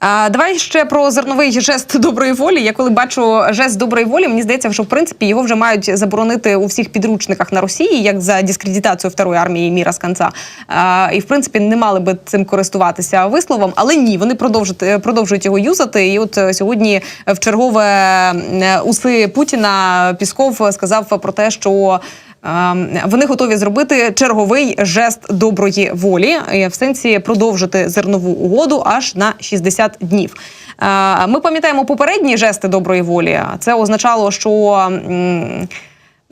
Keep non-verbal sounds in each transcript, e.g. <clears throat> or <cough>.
А, давай ще про зерновий жест доброї волі. Я коли бачу жест доброї волі, мені здається, що в принципі його вже мають заборонити у всіх підручниках на Росії, як за дискредитацію второї армії міра з конца. А, і в принципі не мали би цим користуватися висловом, але ні, вони продовжують, продовжують його юзати. І от е, сьогодні в чергове е, уси Путіна Пісков сказав про те, що. Ем, Вони готові зробити черговий жест доброї волі е, в сенсі продовжити зернову угоду аж на 60 днів. Е, Ми пам'ятаємо попередні жести доброї волі. Це означало, що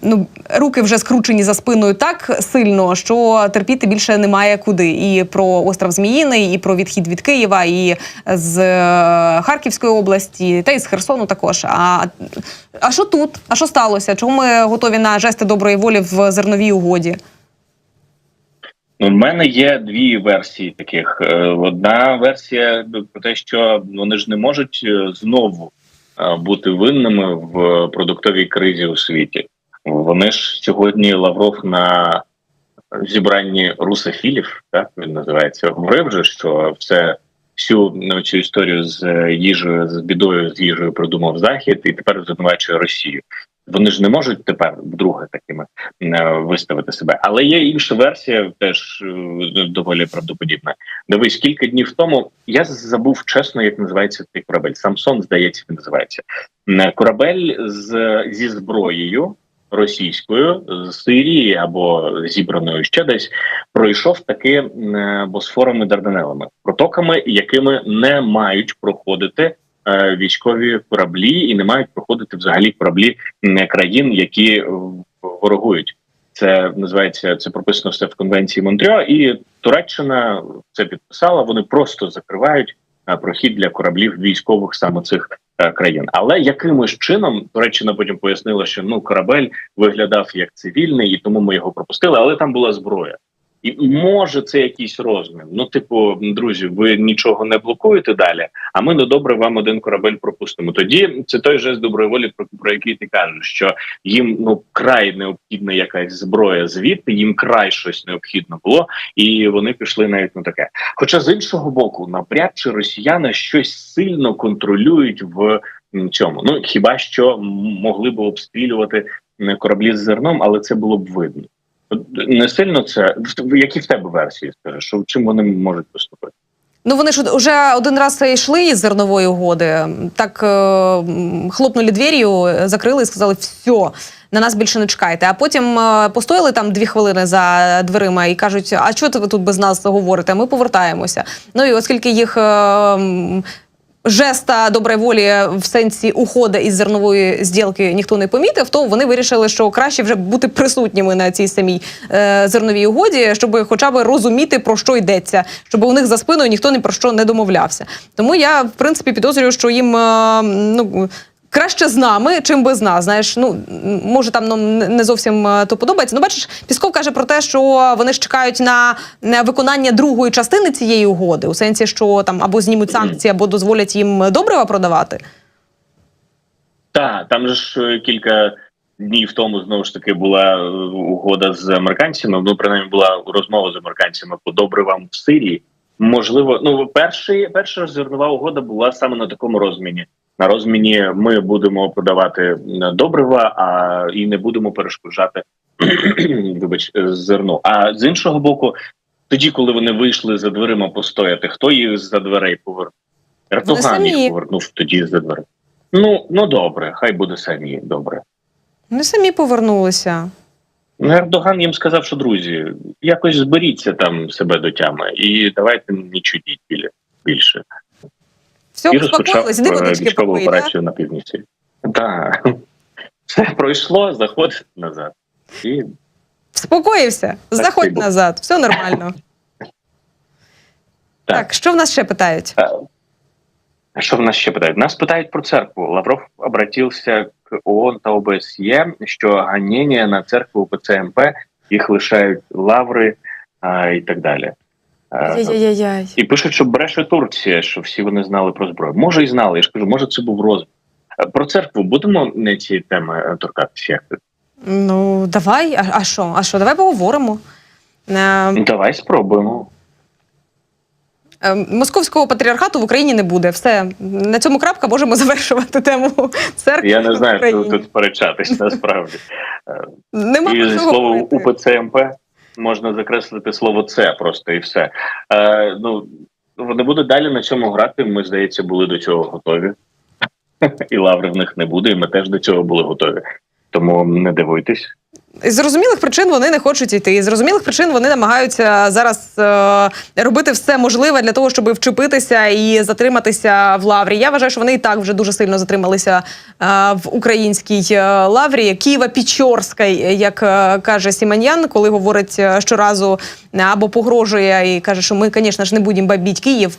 ну, руки вже скручені за спиною так сильно, що терпіти більше немає куди. І про остров Зміїний, і про відхід від Києва, і з е, Харківської області, та й з Херсону також. А, а що тут? А що сталося? Чому ми готові на жести доброї волі в зерновій угоді? Ну, в мене є дві версії таких. Е, Одна версія про те, що вони ж не можуть е, знову бути винними в продуктовій кризі у світі. Вони ж сьогодні Лавров на зібранні русофілів, так він називається, говорив же, що все всю ну, цю історію з е, їжею, з бідою з їжею придумав захід, і тепер звинувачує Росію. Вони ж не можуть тепер вдруге такими е, виставити себе. Але є інша версія, теж е, доволі правдоподібна. Дивись, кілька днів тому я забув чесно, як називається цей корабель. Самсон, здається, він називається корабель з зі зброєю російською з Сирії або зібраною ще десь пройшов таки босфорами Дарданелами, протоками, якими не мають проходити. е, Військові кораблі і не мають проходити взагалі кораблі країн, які ворогують. Це називається це прописано все в конвенції Монтріо, і Туреччина це підписала. Вони просто закривають е, прохід для кораблів військових саме цих країн. Але якимось чином Туреччина потім пояснила, що ну корабель виглядав як цивільний, і тому ми його пропустили. Але там була зброя. І може це якийсь розмін. Ну, типу, друзі, ви нічого не блокуєте далі. А ми недобре вам один корабель пропустимо. Тоді це той жест доброї волі, про, про який ти кажеш, що їм ну край необхідна якась зброя звідти, їм край щось необхідно було, і вони пішли навіть на таке. Хоча з іншого боку, навряд чи росіяни щось сильно контролюють в цьому. Ну хіба що могли б обстрілювати кораблі з зерном, але це було б видно. Не сильно це які в тебе версії що чим вони можуть поступити? Ну вони ж вже один раз йшли із зернової угоди. Так е, хлопнули двір'ю, закрили і сказали, все, на нас більше не чекайте. А потім е, постояли там дві хвилини за дверима і кажуть: а чого ви тут без нас говорите? Ми повертаємося. Ну і оскільки їх. е, Жеста доброї волі в сенсі уходу із зернової зділки ніхто не помітив, то вони вирішили, що краще вже бути присутніми на цій самій е, зерновій угоді, щоб хоча б розуміти про що йдеться, щоб у них за спиною ніхто ні про що не домовлявся. Тому я в принципі підозрюю, що їм е, ну. Краще з нами, чим без нас. Знаєш, ну може там нам не- не зовсім е, то подобається. Ну, бачиш, Пісков каже про те, що вони ж чекають на, на виконання другої частини цієї угоди, у сенсі, що там або знімуть санкції, або дозволять їм добрива продавати. Так, там же ж е, кілька днів тому знову ж таки була е, угода з американцями. Ну, принаймні була розмова з американцями по добривам в Сирії. Можливо, ну перший перша зернова угода була саме на такому розміні. На розміні ми будемо подавати добрива, а і не будемо перешкоджати <clears throat> вибач е, зерно. А з іншого боку, тоді, коли вони вийшли за дверима постояти, хто їх за дверей повернув? Ердоган їх повернув тоді за дверей. Ну ну добре, хай буде самі добре. Вони самі повернулися. Ну, Ердоган їм сказав, що друзі, якось зберіться там себе до тями і давайте не чудіть біля більше. Все, і розпочав е, військову попий, так? операцію на півніці. Так. <laughs> Все пройшло, заходить назад. І Спокоївся, заходь Спасибо. назад, все нормально. <laughs> Так. Так, що в нас ще питають? Що в нас ще питають? Нас питають про церкву. Лавров обратився к ООН та ОБСЄ, що ганення на церкву УПЦ МП їх лишають лаври а, і так далі. Яй-яй-яй. І пишуть, що бреше Турція, що всі вони знали про зброю. Може, і знали. Я ж кажу, може, це був розмір. Е, Про церкву будемо не ці теми е, торкатися. Як ти? Ну, давай, а, а що? А що, давай поговоримо. Е, Ну, Давай спробуємо. Е, Московського патріархату в Україні не буде. Все на цьому крапка можемо завершувати тему церкви. Я не знаю, в Україні. що тут сперечатись насправді. Е, Нема І зі що словом говорити. УПЦ МП можна закреслити слово це просто і все. Е, ну вони будуть далі на цьому грати. Ми здається, були до цього готові. <laughs> І лаври в них не буде, і ми теж до цього були готові. Тому не дивуйтесь. З зрозумілих причин вони не хочуть йти. З зрозумілих причин вони намагаються зараз е, робити все можливе для того, щоб вчепитися і затриматися в лаврі. Я вважаю, що вони і так вже дуже сильно затрималися е, в українській е, лаврі. Києва Пічорська, як е, каже Сіманян, коли говорить е, щоразу е, або погрожує і каже, що ми, звісно ж, не будемо бабіть Київ.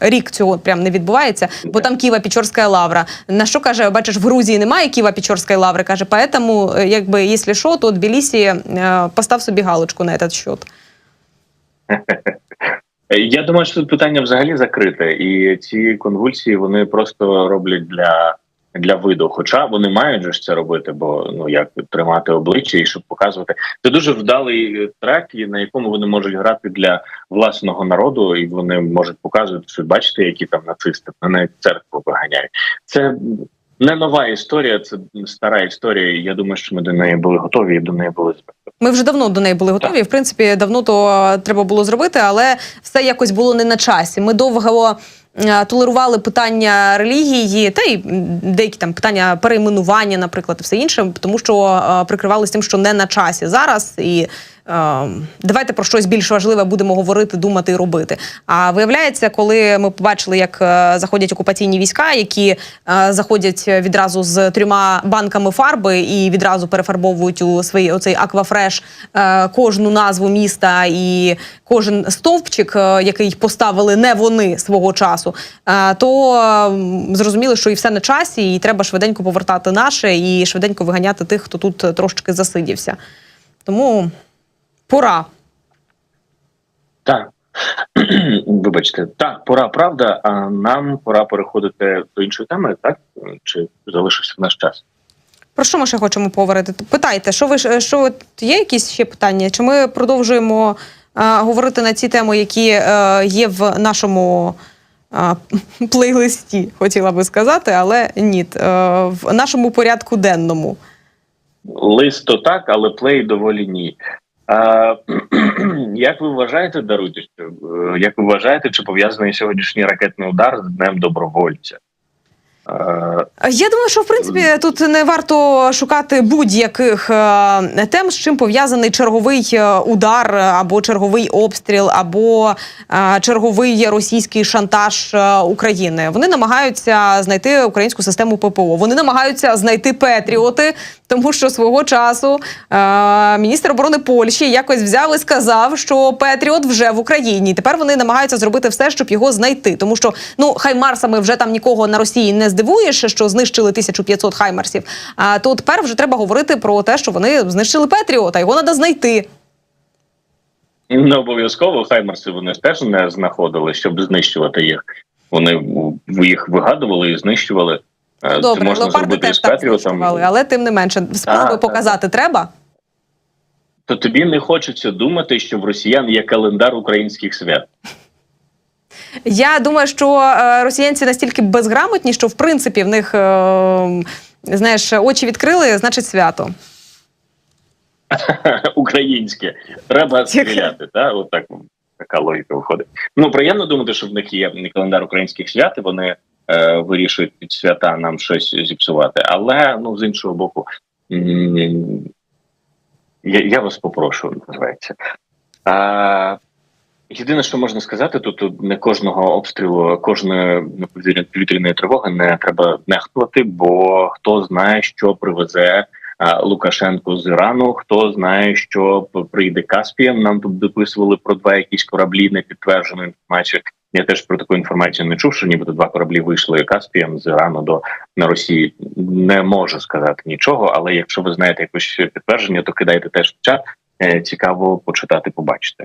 Рік цього прям не відбувається, бо там Києва Пічорська лавра. На що каже, бачиш, в Грузії немає Києва Пічорської лаври. Каже, поэтому, е, якби, якщо що, то Тбілісі е, постав собі галочку на этот счет. Я думаю, що тут питання взагалі закрите, і ці конвульсії вони просто роблять для, для виду. Хоча вони мають же це робити, бо ну як тримати обличчя і щоб показувати. Це дуже вдалий е, трек, на якому вони можуть грати для власного народу, і вони можуть показувати, що бачите, які там нацисти навіть церкву виганяють. Це не нова історія, це стара історія. Я думаю, що ми до неї були готові і до неї були. Ми вже давно до неї були готові. В принципі, давно то треба було зробити, але все якось було не на часі. Ми довго толерували питання релігії, та й деякі там питання перейменування, наприклад, і все інше, тому що прикривалися тим, що не на часі зараз і. Е, Давайте про щось більш важливе будемо говорити, думати і робити. А виявляється, коли ми побачили, як е, заходять окупаційні війська, які е, заходять відразу з трьома банками фарби і відразу перефарбовують у свої оцей аквафреш е, кожну назву міста і кожен стовпчик, який поставили не вони свого часу, то зрозуміли, що і все на часі, і треба швиденько повертати наше і швиденько виганяти тих, хто тут трошечки засидівся. Тому пора. Так. <clears throat> Вибачте, так, пора правда, а нам пора переходити до іншої теми, так? Чи залишився наш час? Про що ми ще хочемо поговорити? Питайте, що ви що є якісь ще питання? Чи ми продовжуємо е, говорити на ці теми, які е, є в нашому е, <laughs> плейлисті, хотіла би сказати, але ні, е, в нашому порядку денному. Лист то так, але плей доволі ні. А, <clears throat> як ви вважаєте, даруйте, е, як ви вважаєте, чи пов'язаний сьогоднішній ракетний удар з Днем добровольця? Е, Я думаю, що в принципі тут не варто шукати будь-яких е, тем, з чим пов'язаний черговий е, удар, або черговий обстріл, або черговий російський шантаж України. Вони намагаються знайти українську систему ППО. Вони намагаються знайти Петріоти, тому що свого часу міністр оборони Польщі якось взяв і сказав, що Петріот вже в Україні. Тепер вони намагаються зробити все, щоб його знайти. Тому що ну хаймарсами вже там нікого на Росії не здивуєш, що знищили 1500 хаймарсів. А то тепер вже треба говорити про те, що вони знищили Петріота. Його треба знайти. Не обов'язково хаймерси вони теж не знаходили, щоб знищувати їх. Вони їх вигадували і знищували. Е, Це Добре, можна леопарди зробити теж з так Петріотом. знищували, але тим не менше, спроби показати треба. То тобі не хочеться думати, що в росіян є календар українських свят. Я думаю, що е, росіянці настільки безграмотні, що в принципі в них е, знаєш очі відкрили, значить свято. <laughs> Українське. Треба стріляти. Та? От так, така логіка виходить. Ну, приємно думати, що в них є календар українських свят, і вони е, вирішують під свята нам щось зіпсувати. Але ну, з іншого боку, я, я вас попрошу, називається. А, єдине, що можна сказати, тут, не кожного обстрілу, кожної ну, повітряної- тривоги не треба нехтувати, бо хто знає, що привезе Лукашенко з Ірану. Хто знає, що прийде Каспієм. Нам тут дописували про два якісь кораблі не підтверджену інформацію. Я теж про таку інформацію не чув, що нібито два кораблі вийшли Каспієм з Ірану до на Росії. Не можу сказати нічого, але якщо ви знаєте якось підтвердження, то кидайте теж в чат. Е, Цікаво почитати, побачити.